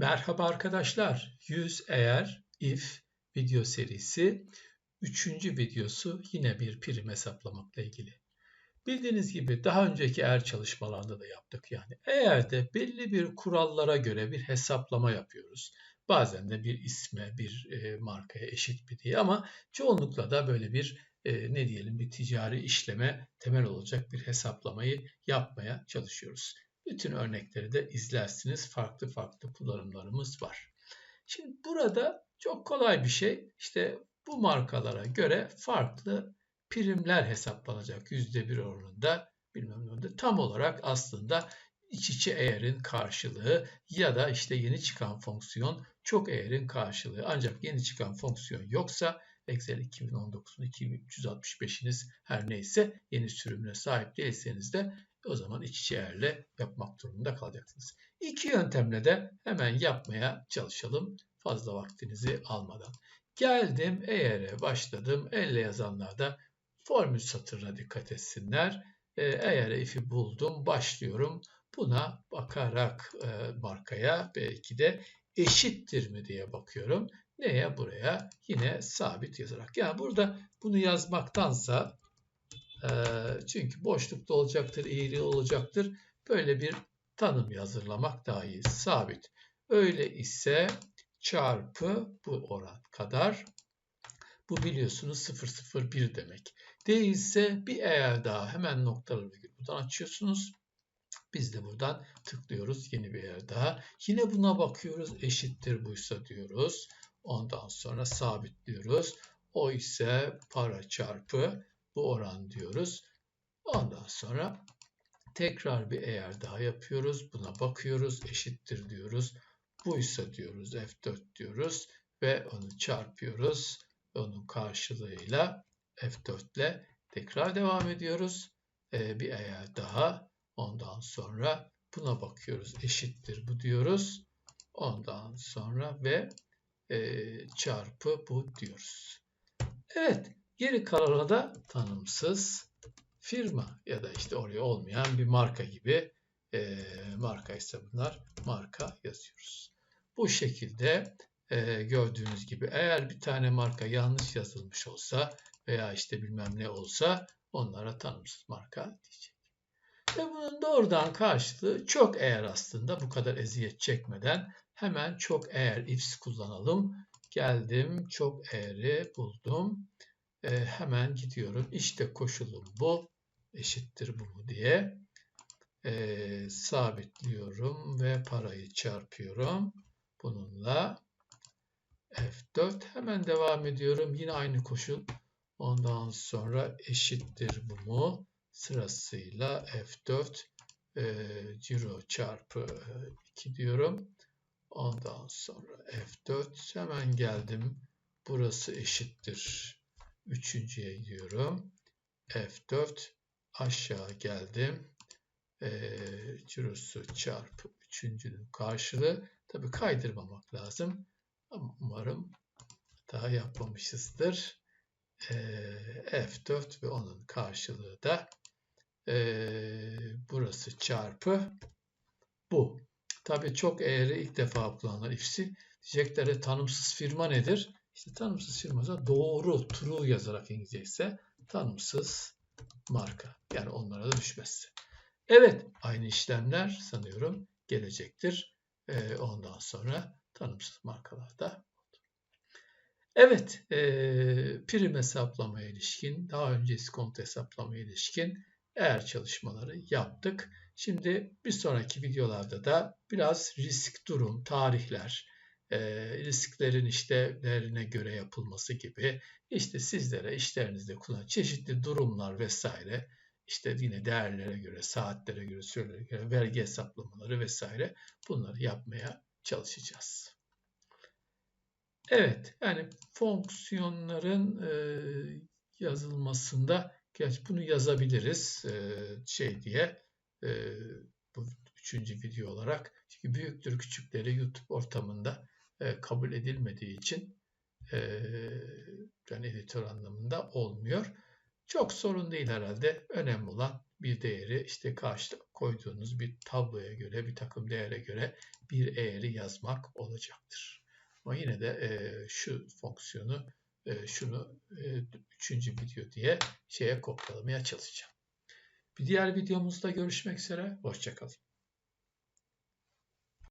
Merhaba arkadaşlar. 100 eğer if video serisi 3. videosu yine bir prim hesaplamakla ilgili. Bildiğiniz gibi daha önceki eğer çalışmalarında da yaptık. Yani eğer de belli bir kurallara göre bir hesaplama yapıyoruz. Bazen de bir isme, bir e, markaya eşit bir diye ama çoğunlukla da böyle bir e, ne diyelim bir ticari işleme temel olacak bir hesaplamayı yapmaya çalışıyoruz. Bütün örnekleri de izlersiniz. Farklı farklı kullanımlarımız var. Şimdi burada çok kolay bir şey. İşte bu markalara göre farklı primler hesaplanacak yüzde bir oranında bilmem ne tam olarak aslında iç içe eğerin karşılığı ya da işte yeni çıkan fonksiyon çok eğerin karşılığı. Ancak yeni çıkan fonksiyon yoksa Excel 2019'un 2365'iniz her neyse yeni sürümüne sahip değilseniz de o zaman iç eğerle yapmak durumunda kalacaksınız. İki yöntemle de hemen yapmaya çalışalım fazla vaktinizi almadan. Geldim eğere başladım. Elle yazanlar da formül satırına dikkat etsinler. Ee, eğer if'i buldum başlıyorum. Buna bakarak e, markaya belki de eşittir mi diye bakıyorum. Neye? Buraya yine sabit yazarak. Yani burada bunu yazmaktansa e, çünkü boşlukta olacaktır, eğri olacaktır. Böyle bir tanım hazırlamak daha iyi. Sabit. Öyle ise çarpı bu oran kadar. Bu biliyorsunuz 001 demek. Değilse bir eğer daha hemen noktalı virgül buradan açıyorsunuz. Biz de buradan tıklıyoruz yeni bir yer daha. Yine buna bakıyoruz eşittir buysa diyoruz. Ondan sonra sabitliyoruz. O ise para çarpı bu oran diyoruz. Ondan sonra tekrar bir eğer daha yapıyoruz. Buna bakıyoruz eşittir diyoruz. Buysa diyoruz F4 diyoruz ve onu çarpıyoruz. Onun karşılığıyla F4 ile tekrar devam ediyoruz. Ee, bir eğer daha ondan sonra buna bakıyoruz eşittir bu diyoruz. Ondan sonra ve e, çarpı bu diyoruz. Evet geri kalanı da tanımsız firma ya da işte oraya olmayan bir marka gibi e, marka ise bunlar marka yazıyoruz. Bu şekilde e, gördüğünüz gibi eğer bir tane marka yanlış yazılmış olsa veya işte bilmem ne olsa onlara tanımsız marka diyecek. Ve bunun doğrudan karşılığı çok eğer aslında bu kadar eziyet çekmeden hemen çok eğer ifs kullanalım. Geldim çok eğri buldum. E, hemen gidiyorum. İşte koşulum bu eşittir bu mu diye e, sabitliyorum ve parayı çarpıyorum. Bununla F4 hemen devam ediyorum. Yine aynı koşul. Ondan sonra eşittir bu mu? Sırasıyla F4 e, ciro çarpı 2 diyorum. Ondan sonra F4 hemen geldim. Burası eşittir. Üçüncüye gidiyorum. F4 aşağı geldim. E, cirosu çarpı üçüncünün karşılığı. Tabi kaydırmamak lazım. Ama umarım daha yapmamışızdır. E, F4 ve onun karşılığı da e, burası çarpı bu. Tabii çok eğri ilk defa kullanılan ifsi. Diyecekleri tanımsız firma nedir? İşte tanımsız firma da doğru, true yazarak İngilizce ise tanımsız marka. Yani onlara da düşmez. Evet, aynı işlemler sanıyorum gelecektir. Ee, ondan sonra tanımsız markalarda Evet, e, prim hesaplamaya ilişkin, daha önce iskonto hesaplamaya ilişkin eğer çalışmaları yaptık. Şimdi bir sonraki videolarda da biraz risk durum, tarihler, e, risklerin işlerine göre yapılması gibi işte sizlere işlerinizde kullanılan çeşitli durumlar vesaire işte yine değerlere göre, saatlere göre, sürelere göre vergi hesaplamaları vesaire bunları yapmaya çalışacağız. Evet, yani fonksiyonların e, yazılmasında Gerçi bunu yazabiliriz e, şey diye e, bu üçüncü video olarak. Çünkü büyüktür küçükleri YouTube ortamında e, kabul edilmediği için e, yani editör anlamında olmuyor. Çok sorun değil herhalde. Önemli olan bir değeri işte karşıda koyduğunuz bir tabloya göre bir takım değere göre bir eğri yazmak olacaktır. Ama yine de e, şu fonksiyonu e, şunu e, üçüncü video diye şeye kopyalamaya çalışacağım. Bir diğer videomuzda görüşmek üzere. Hoşçakalın.